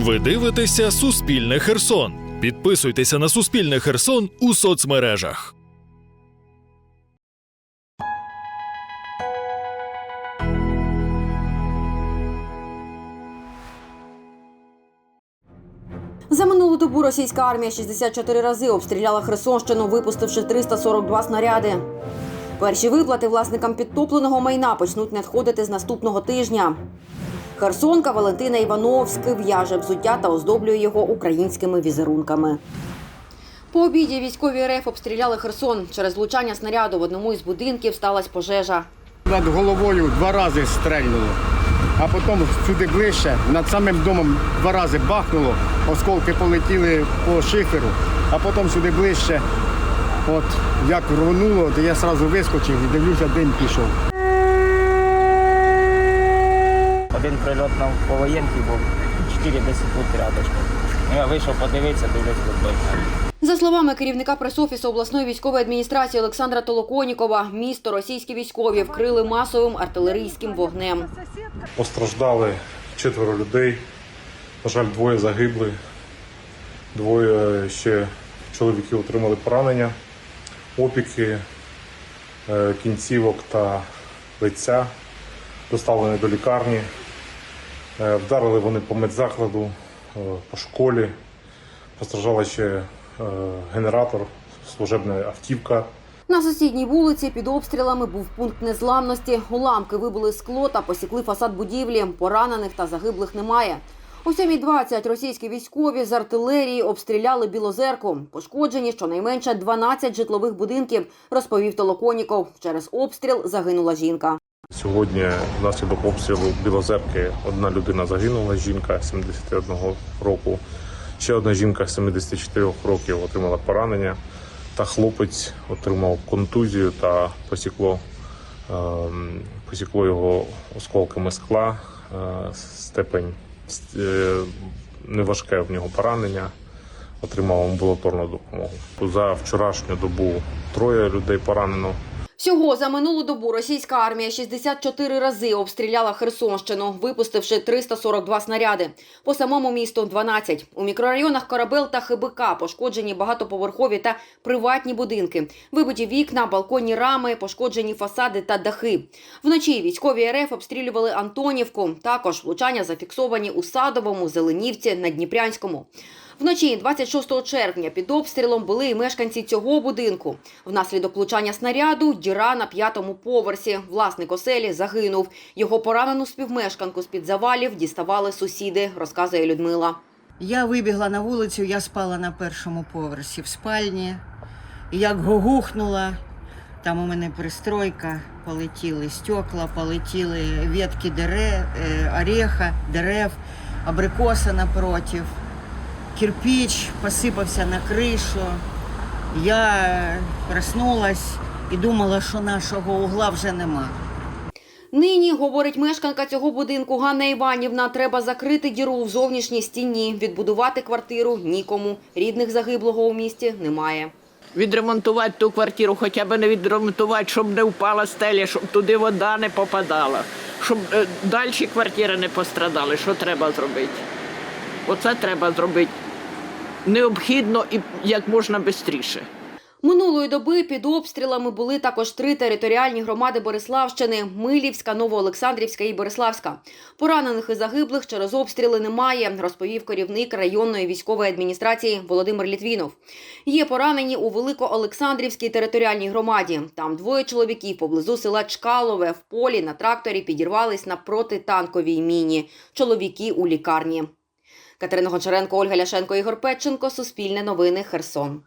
Ви дивитеся Суспільне Херсон. Підписуйтеся на Суспільне Херсон у соцмережах. За минулу добу російська армія 64 рази обстріляла Херсонщину, випустивши 342 снаряди. Перші виплати власникам підтопленого майна почнуть надходити з наступного тижня. Херсонка Валентина Івановська в'яже взуття та оздоблює його українськими візерунками. По обіді військові РФ обстріляли Херсон. Через влучання снаряду в одному із будинків сталася пожежа. Над головою два рази стрельнуло, а потім сюди ближче, над самим домом два рази бахнуло, осколки полетіли по шиферу, а потім сюди ближче. От як рвонуло, то я одразу вискочив і дивлюся, дим пішов. Прильот на по був 4-10 фут рядочком. Ну, Я вийшов подивитися, дивлюсь тут За словами керівника пресофісу обласної військової адміністрації Олександра Толоконікова, місто російські військові вкрили масовим артилерійським вогнем. Постраждали четверо людей. На жаль, двоє загибли. Двоє ще чоловіків отримали поранення, опіки е, кінцівок та лиця, доставлені до лікарні. Е, Вдарили вони по медзакладу, е, по школі. Постраждала ще е, генератор, служебна автівка. На сусідній вулиці під обстрілами був пункт незламності. Уламки вибили скло та посікли фасад будівлі. Поранених та загиблих немає. О 7.20 російські військові з артилерії обстріляли Білозерку. Пошкоджені щонайменше 12 житлових будинків, розповів Толоконіков. Через обстріл загинула жінка. Сьогодні внаслідок обстрілу Білозерки одна людина загинула, жінка 71 року. Ще одна жінка 74 років отримала поранення. Та хлопець отримав контузію та посікло, ем, посікло його осколками скла. Е, Степень е, неважке в нього поранення. Отримав амбулаторну допомогу. За вчорашню добу троє людей поранено. Всього за минулу добу російська армія 64 рази обстріляла Херсонщину, випустивши 342 снаряди. По самому місту 12. У мікрорайонах Корабел та ХБК пошкоджені багатоповерхові та приватні будинки, вибиті вікна, балконні рами, пошкоджені фасади та дахи. Вночі військові РФ обстрілювали Антонівку. Також влучання зафіксовані у Садовому, Зеленівці, на Дніпрянському. Вночі 26 червня під обстрілом були і мешканці цього будинку. Внаслідок влучання снаряду діра на п'ятому поверсі. Власник оселі загинув. Його поранену співмешканку з-під завалів діставали сусіди, розказує Людмила. Я вибігла на вулицю, я спала на першому поверсі в спальні. Як гогухнула, там у мене пристройка, полетіли стекла, полетіли ветки дерев, ореха, дерев, абрикоса напротив, кирпич посипався на кришу. Я проснулась і думала, що нашого угла вже нема. Нині, говорить мешканка цього будинку Ганна Іванівна, треба закрити діру в зовнішній стіні, відбудувати квартиру нікому. Рідних загиблого у місті немає. Відремонтувати ту квартиру, хоча б не відремонтувати, щоб не впала стеля, щоб туди вода не попадала, щоб е, далі квартири не пострадали. Що треба зробити? Оце треба зробити необхідно і як можна швидше. Минулої доби під обстрілами були також три територіальні громади Бориславщини: Милівська, Новоолександрівська і Бориславська. Поранених і загиблих через обстріли немає, розповів керівник районної військової адміністрації Володимир Літвінов. Є поранені у Великоолександрівській територіальній громаді. Там двоє чоловіків поблизу села Чкалове в полі на тракторі підірвались на протитанковій міні. Чоловіки у лікарні. Катерина Гончаренко, Ольга Ляшенко, Ігор Петченко. Суспільне новини. Херсон.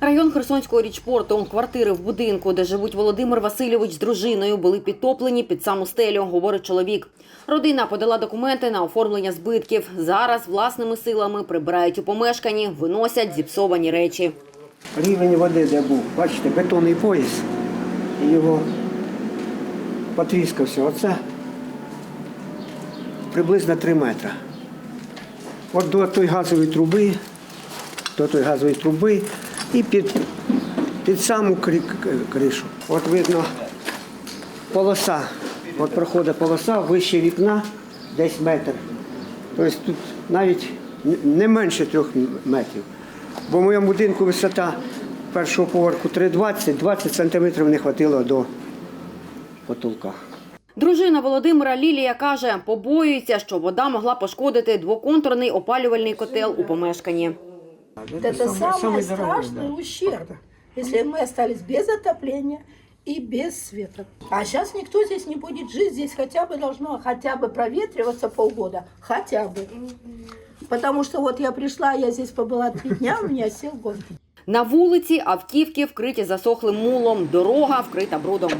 Район Херсонського річпорту, квартири в будинку, де живуть Володимир Васильович з дружиною, були підтоплені під саму стелю, говорить чоловік. Родина подала документи на оформлення збитків. Зараз власними силами прибирають у помешканні, виносять зіпсовані речі. рівень води, де був, бачите, бетонний пояс, його потріскався. Оце приблизно 3 метри. От до тої газової труби, до тої газової труби і під, під саму кришу. От видно полоса. От проходить полоса вище вікна, десь метр. Тобто тут навіть не менше трьох метрів. Бо в моєму будинку висота першого поверху 3,20, 20 сантиметрів не хватило до потолка. Дружина Володимира Лілія каже, побоюється, що вода могла пошкодити двоконтурний опалювальний котел у помешканні. Это самый страшный ущерб, если мы остались без отопления и без света. А сейчас никто здесь не будет жить, здесь хотя бы должно хотя бы проветриваться полгода, хотя бы. Потому что вот я пришла, я здесь побыла три дня, у меня сел год. На вулиці автівки вкриті засохлим мулом, дорога вкрита брудом.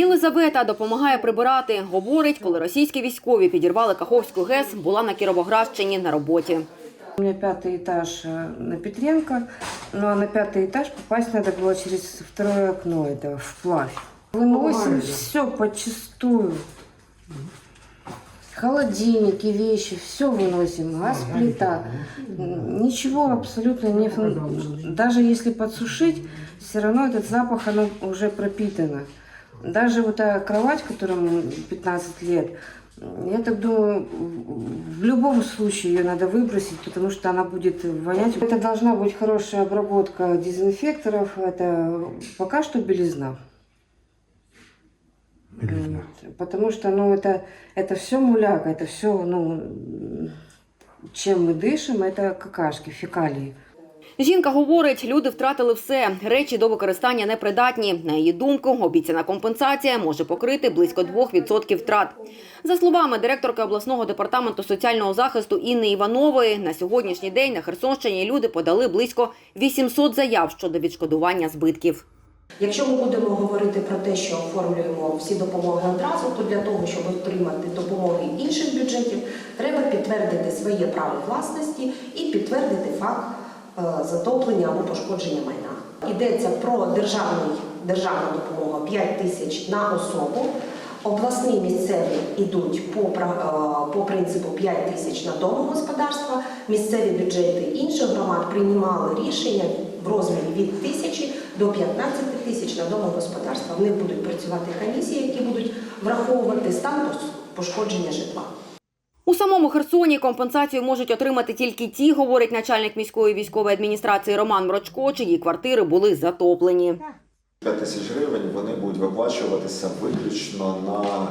Єлизавета допомагає прибирати. Говорить, коли російські військові підірвали Каховську ГЕС, була на Кіровоградщині на роботі. У меня пятый этаж э, на Петренко, ну а на пятый этаж попасть надо было через второе окно, это вплавь. Выносим все подчистую. Холодильники, вещи, все выносим, газ, плита. М, Ничего абсолютно не... фун- Даже если подсушить, все равно этот запах, оно уже пропитано. Даже вот эта кровать, которому 15 лет, я так думаю, в любом случае ее надо выбросить, потому что она будет вонять. Это должна быть хорошая обработка дезинфекторов. Это пока что белизна. Вот. Потому что, ну, это, это все муляка, это все, ну, чем мы дышим, это какашки, фекалии. Жінка говорить, люди втратили все. Речі до використання непридатні. На її думку, обіцяна компенсація може покрити близько 2% втрат. За словами директорки обласного департаменту соціального захисту Інни Іванової, на сьогоднішній день на Херсонщині люди подали близько 800 заяв щодо відшкодування збитків. Якщо ми будемо говорити про те, що оформлюємо всі допомоги одразу, то для того, щоб отримати допомоги інших бюджетів, треба підтвердити своє право власності і підтвердити факт затоплення або пошкодження майна. Йдеться про державний, державну допомогу 5 тисяч на особу. Обласні місцеві йдуть по, е, по принципу 5 тисяч на домогосподарства. Місцеві бюджети інших громад приймали рішення в розмірі від тисячі до 15 тисяч на домогосподарства. В них будуть працювати комісії, які будуть враховувати стан пошкодження житла. У самому Херсоні компенсацію можуть отримати тільки ті, говорить начальник міської військової адміністрації Роман Мрочко, чиї квартири були затоплені. 5 тисяч гривень вони будуть виплачуватися виключно на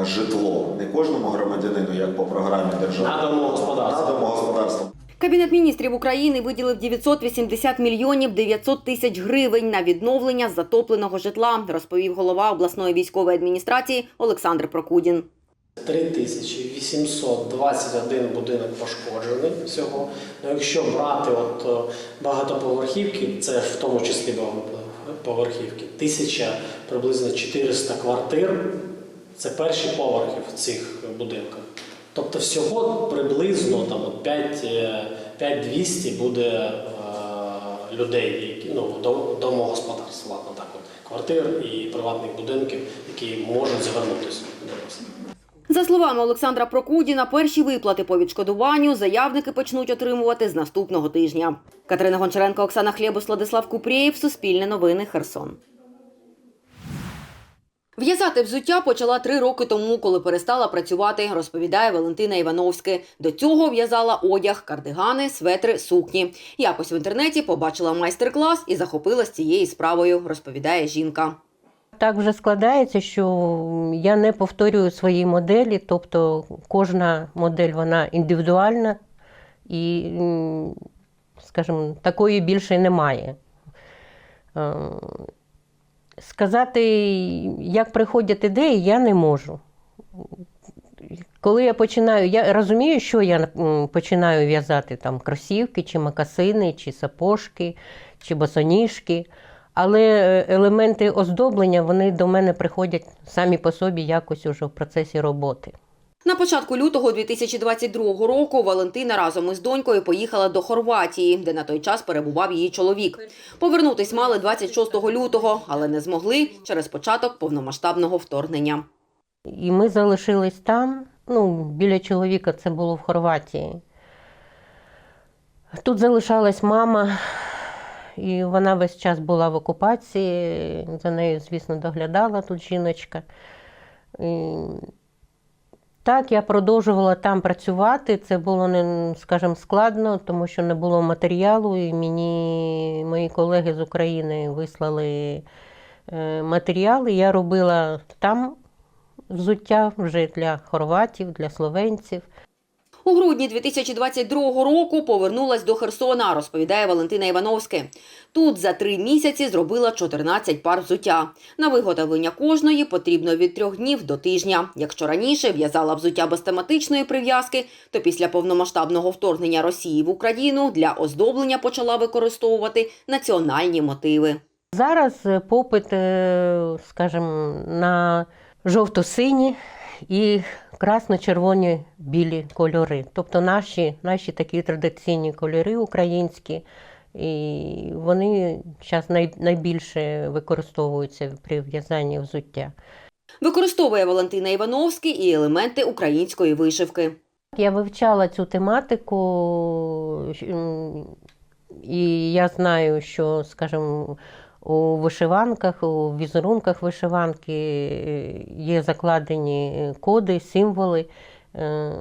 е, житло. Не кожному громадянину, як по програмі держави. На домогосподарство. На домогосподарство. Кабінет міністрів України виділив 980 мільйонів 900 тисяч гривень на відновлення затопленого житла, розповів голова обласної військової адміністрації Олександр Прокудін. 3821 будинок пошкоджений всього. Ну, якщо брати от е, багатоповерхівки, це в тому числі багатоповерхівки, 1000 приблизно 400 квартир це перші поверхи в цих будинках. Тобто всього приблизно там, 5, е, 5200 буде е, людей, які, ну, дом- домогосподарств, ладно, так от, квартир і приватних будинків, які можуть звернутися. За словами Олександра Прокудіна, перші виплати по відшкодуванню заявники почнуть отримувати з наступного тижня. Катерина Гончаренко, Оксана Хлєбус, Владислав Купрієв, Суспільне новини, Херсон. В'язати взуття почала три роки тому, коли перестала працювати, розповідає Валентина Івановська. До цього в'язала одяг, кардигани, светри, сукні. Якось в інтернеті побачила майстер-клас і захопилась цією справою, розповідає жінка. Так вже складається, що я не повторюю свої моделі, тобто кожна модель вона індивідуальна і, скажімо, такої більше немає. Е, Сказати, як приходять ідеї, я не можу. Коли я починаю, я розумію, що я починаю в'язати там кросівки, чи макасини, чи сапожки, чи босоніжки. Але е, елементи оздоблення вони до мене приходять самі по собі якось уже в процесі роботи. На початку лютого 2022 року Валентина разом із донькою поїхала до Хорватії, де на той час перебував її чоловік. Повернутись мали 26 лютого, але не змогли через початок повномасштабного вторгнення. І ми залишились там. Ну, біля чоловіка це було в Хорватії. Тут залишалась мама, і вона весь час була в окупації. За нею, звісно, доглядала тут жіночка. І так, я продовжувала там працювати. Це було не, скажімо, складно, тому що не було матеріалу, і мені мої колеги з України вислали е, матеріали. Я робила там взуття вже для хорватів, для словенців. У грудні 2022 року повернулась до Херсона, розповідає Валентина Івановська. Тут за три місяці зробила 14 пар взуття. На виготовлення кожної потрібно від трьох днів до тижня. Якщо раніше в'язала взуття без тематичної прив'язки, то після повномасштабного вторгнення Росії в Україну для оздоблення почала використовувати національні мотиви. Зараз е, попит, е, скажімо, на жовто-сині і красно-червоні білі кольори. Тобто наші, наші такі традиційні кольори українські, і вони зараз най, найбільше використовуються при в'язанні взуття. Використовує Валентина Івановська і елементи української вишивки. Я вивчала цю тематику, і я знаю, що, скажімо, у вишиванках, у візерунках вишиванки е, є закладені коди, символи. Е,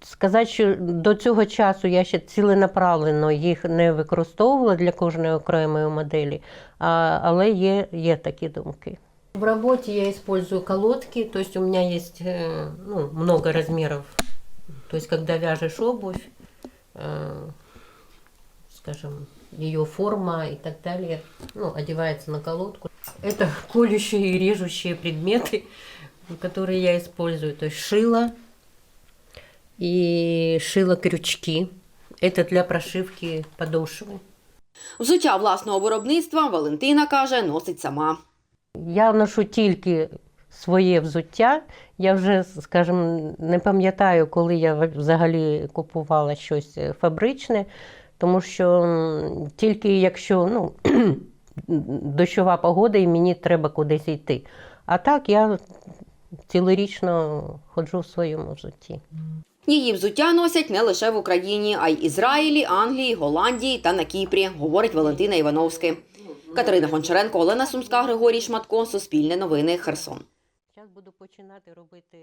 Сказати, що до цього часу я ще ціленаправленно їх не використовувала для кожної окремої моделі, а, але є, є такі думки. В работе я использую колодки, то есть у меня есть э, ну, много размеров. То есть вяжешь обувь, э, скажем, ее форма и так далее, ну, одевается на колодку. Это колющие и режущие предметы, которые я использую. То есть шило и шило-крючки. Это для прошивки подошвы. Взуття власного виробництва Валентина каже, носить сама. Я ношу тільки своє взуття. Я вже, скажімо, не пам'ятаю, коли я взагалі купувала щось фабричне, тому що тільки якщо ну, дощова погода і мені треба кудись йти. А так я цілорічно ходжу в своєму взутті. Її взуття носять не лише в Україні, а й Ізраїлі, Англії, Голландії та на Кіпрі, говорить Валентина Івановська. Катерина Гончаренко, Олена Сумська, Григорій Шматко, Суспільне новини, Херсон. Зараз буду починати робити